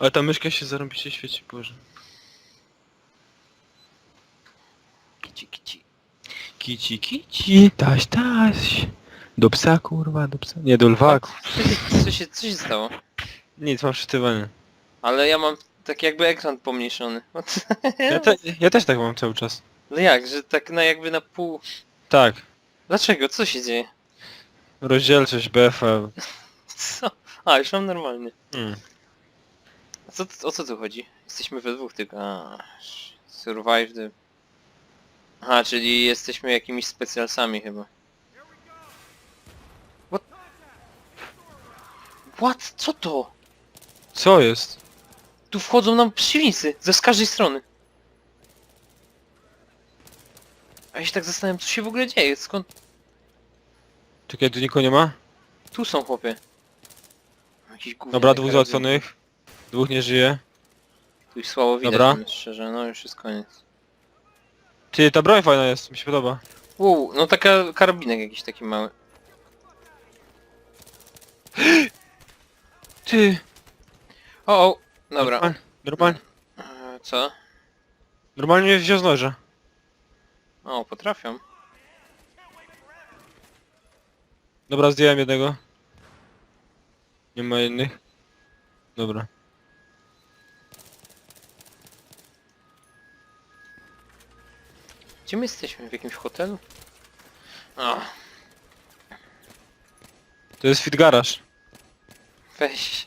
Ale ta myszka się zarąbiście świeci, Boże. Kici, kici. Kici, kici, taś, taś. Do psa, kurwa, do psa. Nie, do lwa. ku- Co się, co się stało? Nic, mam szczytywanie. Ale ja mam tak jakby ekran pomniejszony. Ja, te, ja też tak mam cały czas. No jak, że tak na jakby na pół... Tak. Dlaczego? Co się dzieje? Rozdzielczość BFA. Co? A, już mam normalnie. Mm. A co, o co tu chodzi? Jesteśmy we dwóch tylko. A, survive the... Aha, czyli jesteśmy jakimiś specjalsami chyba. What? What? Co to? Co jest? Tu wchodzą nam przeciwnicy, ze z każdej strony. A ja się tak zastanawiam, co się w ogóle dzieje, skąd... Czekaj, tu nikogo nie ma? Tu są chłopie. Jakiś Dobra, dwóch załatwionych. Dwóch nie żyje. Tu ich słabo widać, Dobra. mówiąc szczerze, no już jest koniec. Ty, ta broń fajna jest, mi się podoba. Wow, no taka karabinek jakiś taki mały. Ty! O, o, dobra. Normalnie, normalnie, E, Co? normalnie mnie wziął z noża. O, potrafią. Dobra, zdjąłem jednego. Nie ma innych. Dobra. Gdzie my jesteśmy? W jakimś hotelu? O, To jest fit garaż. weź.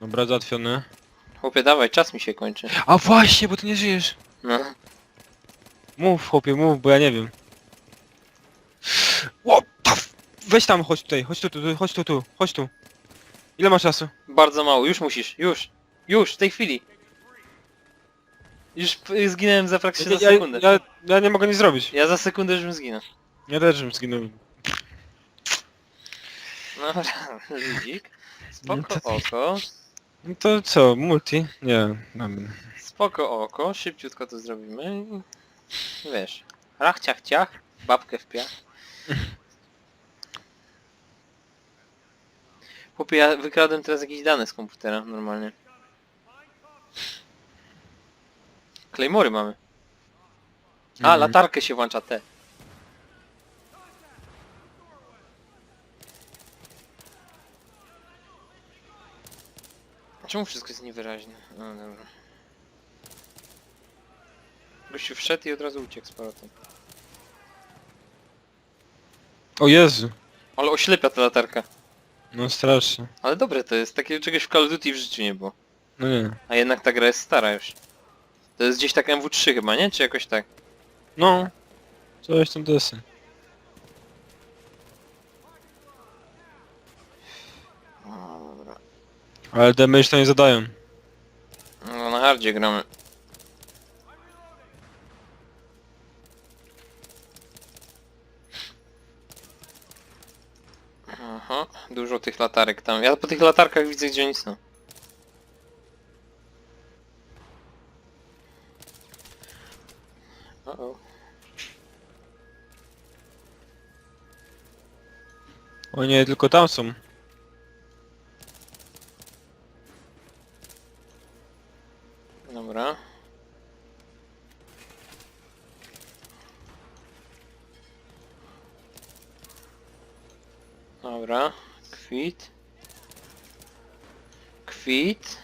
Dobra, załatwione. Chłopie, dawaj, czas mi się kończy. A właśnie, bo ty nie żyjesz. No. Mów, chłopie, mów, bo ja nie wiem. What the f- Weź tam, chodź tutaj, chodź tu, tu, tu, chodź tu, tu, chodź tu. Ile masz czasu? Bardzo mało, już musisz, już. Już, w tej chwili. Już p- zginąłem za praktycznie Ja, za ja, sekundę. ja, ja nie mogę nic zrobić. Ja za sekundę już bym zginął. Ja też bym zginął. No, ludzik. No Spoko to- oko. No to co, multi? Nie, dobra. Spoko oko, szybciutko to zrobimy. i Wiesz, rach ciach ciach, babkę w piach. Chłopie, ja wykradłem teraz jakieś dane z komputera, normalnie. Claymory mamy. A, Mhm. latarkę się włącza, te. Czemu wszystko jest niewyraźne? No dobra. Gościu wszedł i od razu uciekł z powrotem. O Jezu. Ale oślepia ta latarka. No strasznie. Ale dobre to jest, takiego czegoś w Call of Duty w życiu nie było. No nie. A jednak ta gra jest stara już. To jest gdzieś tak MW3 chyba, nie? Czy jakoś tak? No. Coś tam desy. No dobra. Ale damage to nie zadają. No na hardzie gramy. Aha, dużo tych latarek tam. Ja po tych latarkach widzę gdzie oni są. Uh -oh. O nie, tylko tam są. Dobra. Dobra. Kwit. Kwit.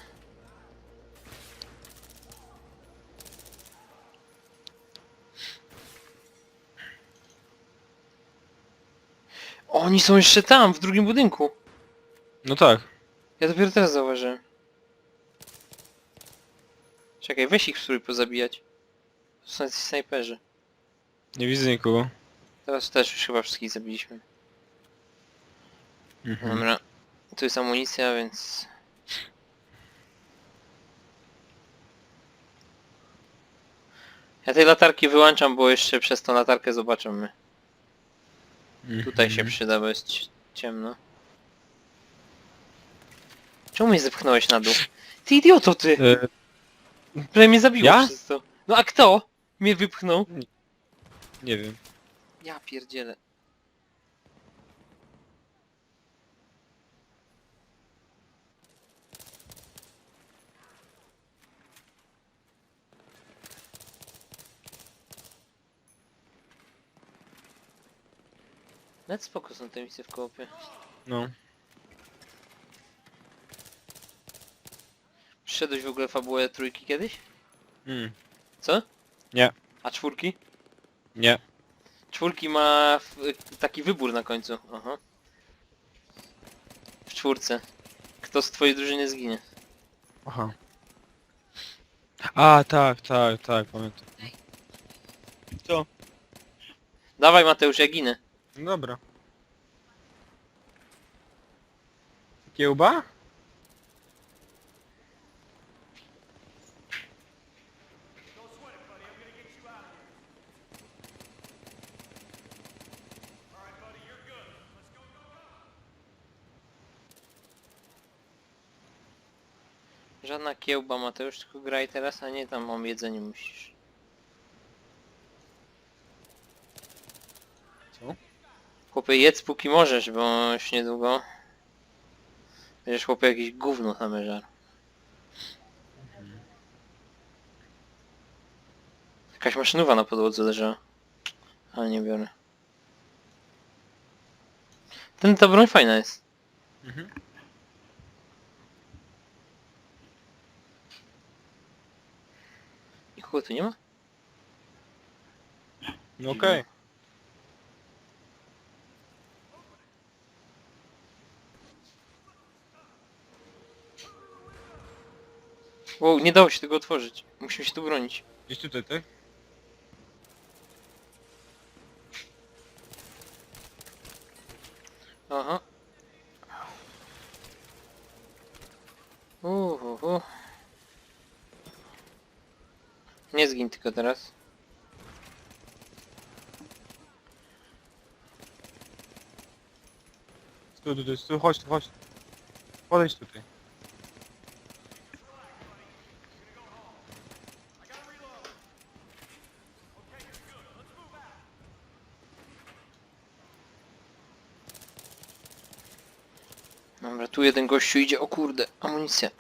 Oni są jeszcze tam, w drugim budynku. No tak. Ja dopiero teraz zauważyłem. Czekaj, weź ich spróbuj pozabijać. To są jacyś snajperzy. Nie widzę nikogo. Teraz też już chyba wszystkich zabiliśmy. Mhm. Dobra. Tu jest amunicja, więc... Ja tej latarki wyłączam, bo jeszcze przez tą latarkę zobaczymy. Tutaj się Mhm. przyda, bo jest ci- ciemno. Czemu mnie zepchnąłeś na dół? Ty idioto ty! E, Prawie mnie zabiło Ja? przez to. No a kto mnie wypchnął? nie wiem. Ja pierdzielę. Nawet spoko są te misje w koopie. No. Przyszedłeś w ogóle fabułę trójki kiedyś? Mm. Co? Nie. A czwórki? Nie. Czwórki ma w, taki wybór na końcu. Aha. W czwórce. Kto z twojej drużyny zginie? Aha. A, tak, tak, tak, pamiętam. Co? Dawaj Mateusz, ja ginę. Dobra. Kiełba? Żadna kiełba Mateusz, tylko graj teraz, a nie tam o jedzeniu musisz. Co? Chłopie jedz póki możesz, bo już niedługo będziesz chłopie jakieś gówno żar. Jakaś maszynowa na podłodze leżała. Ale nie biorę. Ten ta broń fajna jest. Mhm. Nikogo tu nie ma? No okej. Wow, nie dało się tego otworzyć. Musimy się tu bronić. Gdzieś tutaj, tak? Aha. Uhuhu. Nie zgin tylko teraz. Tutaj, stój, chodź tu, chodź. tu. Podejdź tutaj. Dobra, tu jeden gościu idzie. O kurde, amunicja.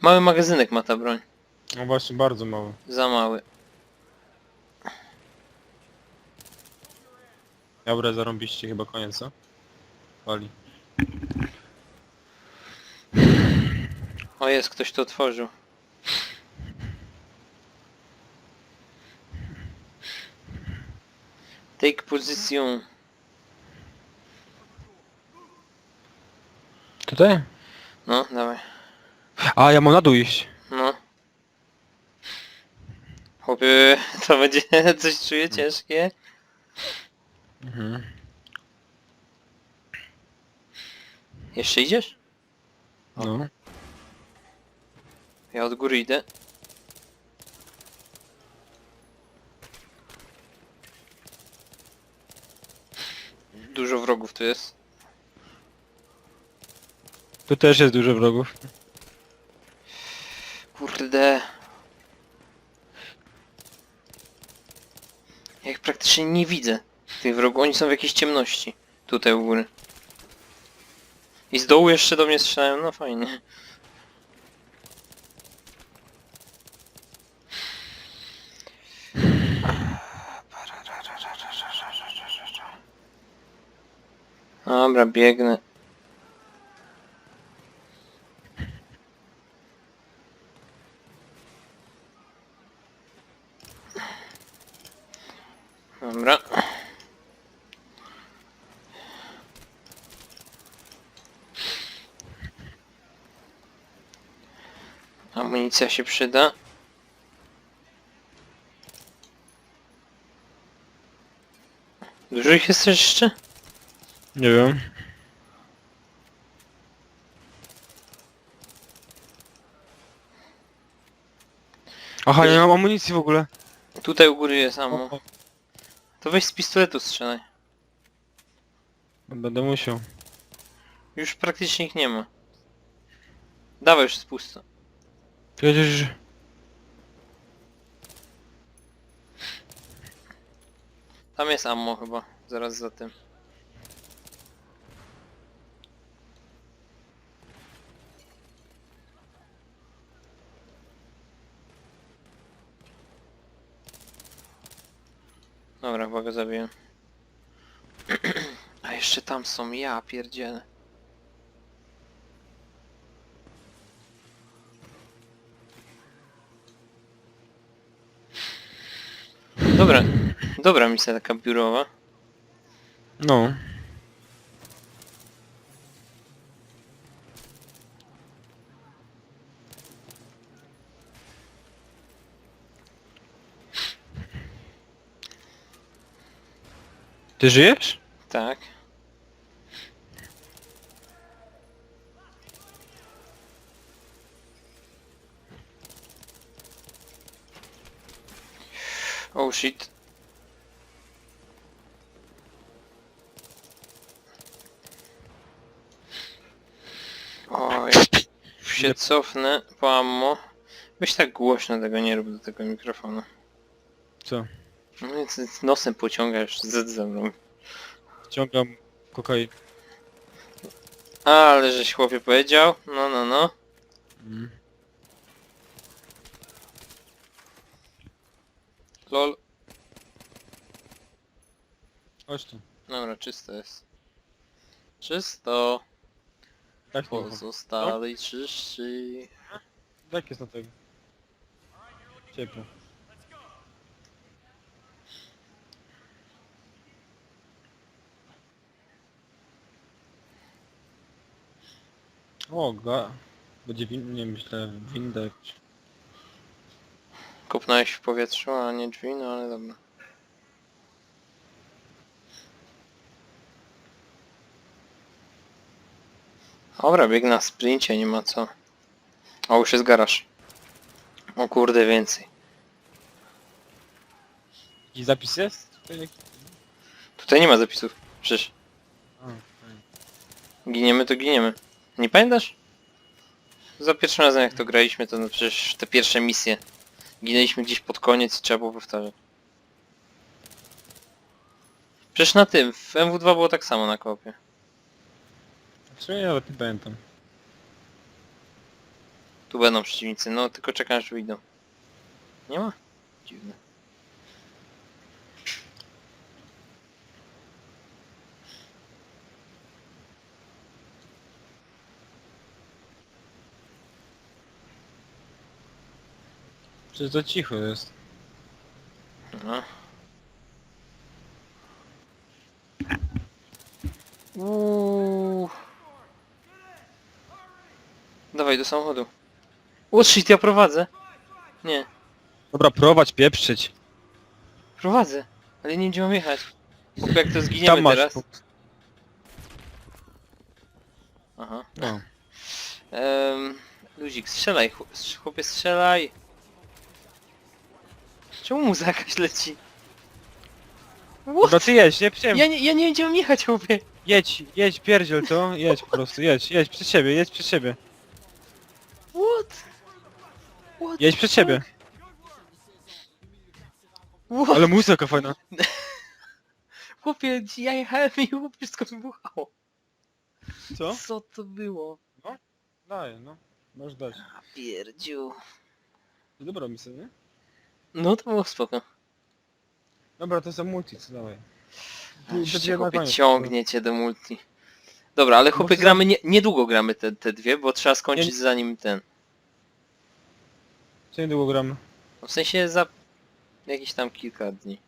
Mały magazynek ma ta broń. No właśnie, bardzo mało. Za mały. Dobra, zarąbiście chyba koniec, co? Wali. O jest, ktoś to otworzył. Take position. Tutaj? No, dawaj. A, ja mam na dół iść. No. Chłopie, to będzie coś czuję ciężkie. Mhm. Jeszcze idziesz? No. Ja od góry idę. Dużo wrogów tu jest. Tu też jest dużo wrogów. Kurde. Ja ich praktycznie nie widzę. Tych wrogów. Oni są w jakiejś ciemności. Tutaj u góry. I z dołu jeszcze do mnie strzelają. No fajnie. Dobra, biegnę. Dobra. Amunicja się przyda. Dużo ich jest jeszcze? Nie wiem. Aha, nie mam amunicji w ogóle. Tutaj u góry jest ammo. O, o, To weź z pistoletu strzelaj. Będę musiał. Już praktycznie ich nie ma. Dawaj już jest pusto. Przecież... Tam jest ammo chyba. Zaraz za tym. Dobra, chyba go zabiję. A jeszcze tam są, ja pierdzielę. Dobra, dobra misja taka biurowa. No. Ty żyjesz? Tak. Oh shit. Oj, się cofnę po ammo. Weź tak głośno tego nie rób do tego mikrofonu. Co? No więc nosem pociągasz z ze mną. Wciągam kokain. Ale żeś chłopie powiedział. No, no, no. Mm. Lol. Chodź tu. Dobra, czysto jest. Czysto. Tak to Pozostali czyści. Jest na tego. Ciepło. O, ga... Będzie win... nie myślę, winda jakaś. Kopnąłeś w powietrzu, a nie drzwi, no ale dobra. Dobra, bieg na sprincie, nie ma co. O, już jest garaż. O kurde, więcej. Jakiś zapis jest? Tutaj nie ma zapisów. Przecież giniemy to giniemy. Nie pamiętasz? Za pierwszym razem jak to graliśmy, to no przecież te pierwsze misje. Ginęliśmy gdzieś pod koniec i trzeba było powtarzać. Przecież na tym, w MW2 było tak samo na kopie. W sumie nawet nie pamiętam. Tu będą przeciwnicy, no tylko czekam aż wyjdą. Nie ma? Dziwne. Przecież to cicho jest. No. Uuu. Dawaj do samochodu. O shit, ja prowadzę. Nie, Dobra, prowadź, pieprzyć. prowadzę. Ale nie gdzie mam jechać. Bo jak to Tam zginiemy masz. teraz. Aha. No. Um, Luzik, strzelaj, chłop- chłopie, strzelaj. Czemu muza jakaś leci? What? ty jedź, nie przejmuj. Ja nie, ja nie mam jechać, chłopie. Jedź, jedź, pierdziel to, jedź po prostu, jedź, jedź przed siebie, jedź przed siebie. What? What Jedź the przed siebie. What? Ale muzyka fajna. Chłopie, ja jechałem i chłopie wszystko wybuchało. Co? Co to było? Daj, no. Możesz dać. A pierdziu. Dobra misja, nie? No to było spoko. Dobra, to za multi, co dawaj. Jeszcze na chłopie koniec. ciągnie cię do multi. Dobra, ale chłopie Bo to gramy, nie, niedługo gramy te, te dwie, bo trzeba skończyć zanim ten. Co niedługo gramy? W sensie za jakieś tam kilka dni.